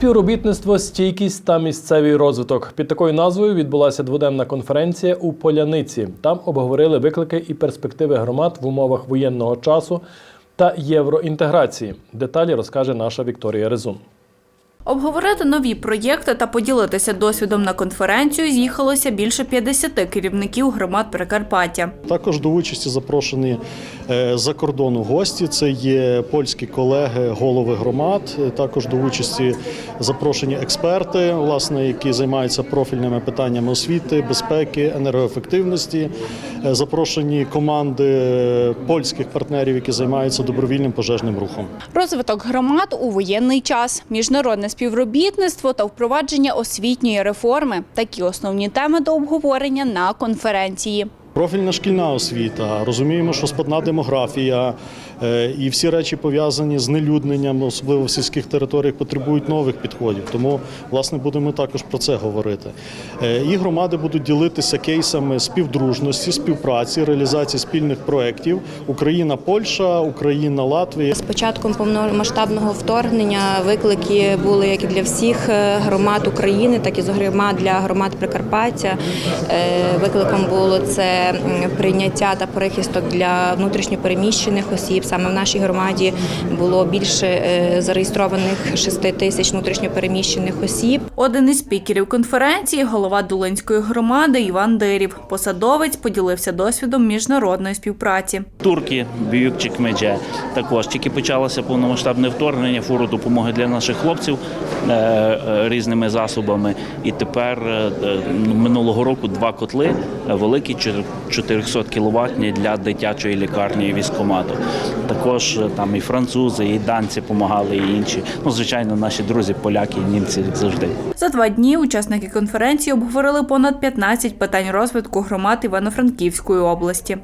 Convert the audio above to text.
Співробітництво, стійкість та місцевий розвиток. Під такою назвою відбулася дводенна конференція у Поляниці. Там обговорили виклики і перспективи громад в умовах воєнного часу та євроінтеграції. Деталі розкаже наша Вікторія Резун. Обговорити нові проєкти та поділитися досвідом на конференцію з'їхалося більше 50 керівників громад Прикарпаття. Також до участі запрошені е, за кордону гості. Це є польські колеги, голови громад. Також до участі запрошені експерти, власне, які займаються профільними питаннями освіти, безпеки, енергоефективності. Е, Запрошені команди е, польських партнерів, які займаються добровільним пожежним рухом. Розвиток громад у воєнний час, міжнародне співробітництво та впровадження освітньої реформи такі основні теми до обговорення на конференції. Профільна шкільна освіта. Розуміємо, що складна демографія е, і всі речі пов'язані з нелюдненням, особливо в сільських територіях, потребують нових підходів. Тому, власне, будемо також про це говорити. Е, І громади будуть ділитися кейсами співдружності, співпраці, реалізації спільних проєктів Україна, Польща, Україна, Латвія. З початком повномасштабного вторгнення виклики були як і для всіх е, громад України, так і зокрема для громад Прикарпаття. Викликом було це прийняття та перехисток для внутрішньопереміщених осіб. Саме в нашій громаді було більше е, зареєстрованих 6 тисяч внутрішньопереміщених осіб. Один із спікерів конференції, голова Дулинської громади Іван Дирів. Посадовець поділився досвідом міжнародної співпраці. Турки, Büyükçük Медже. Також тільки почалося повномасштабне вторгнення, фуру допомоги для наших хлопців е, е, різними засобами. І тепер минулого року два котли великі 400 кіловатні для дитячої лікарні і військомату. Також е, там і французи, і данці допомагали, і інші. Ну, звичайно, наші друзі, поляки і німці завжди. За два дні учасники конференції обговорили понад 15 питань розвитку громад Івано-Франківської області.